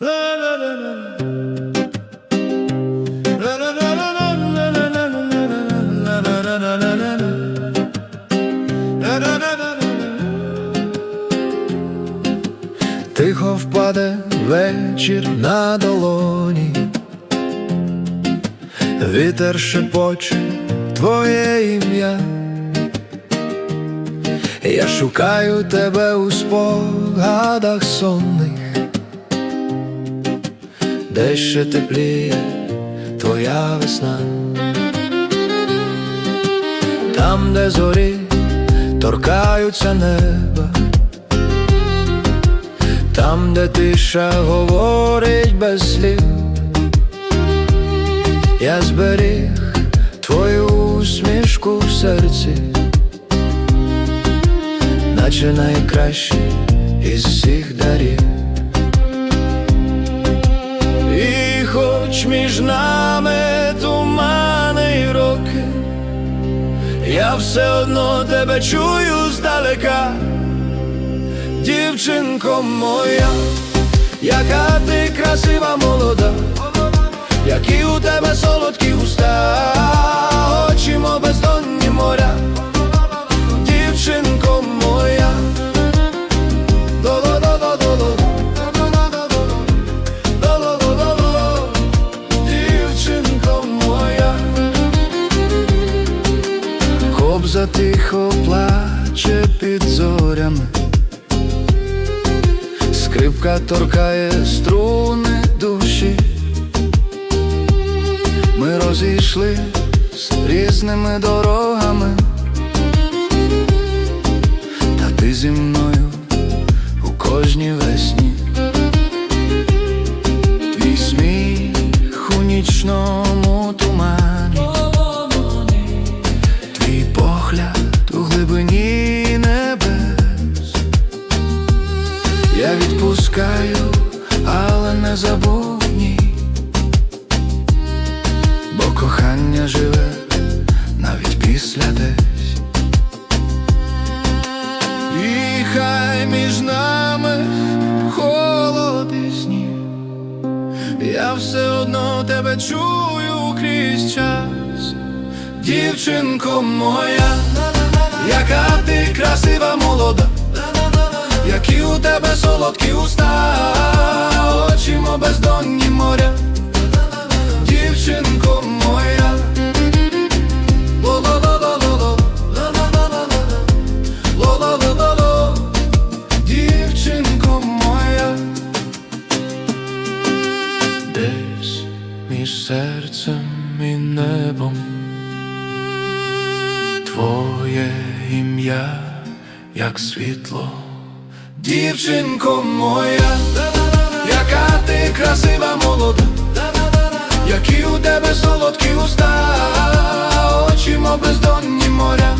Тихо впаде вечір на долоні, вітер шепоче твоє ім'я. Я шукаю тебе у спогадах сонних, де ще тепліє твоя весна, там, де зорі торкаються неба. Там, де тиша говорить без слів, я зберіг твою усмішку в серці, наче найкращий із всіх дарів. Хоч між нами тумани й роки, я все одно тебе чую здалека. Дівчинко моя, яка ти красива молода, які у тебе солодкі кобза тихо плаче під зорями. Скрипка торкає струни душі, ми розійшли з різними дорогами, та ти зі мною у кожній весні, твій сміх у нічному відпускаю, але не забув ні, бо кохання живе навіть після десь. І хай між нами холод і сніг, я все одно тебе чую крізь час, дівчинко моя, яка ти красива молода які у тебе солодкі уста, очі бездонні моря, дівчинко моя, дівчинко моя, десь між серцем і небом твоє ім'я, як світло. Дівчинко моя, яка ти красива молода, які у тебе солодкі уста, очі, мов бездонні моря.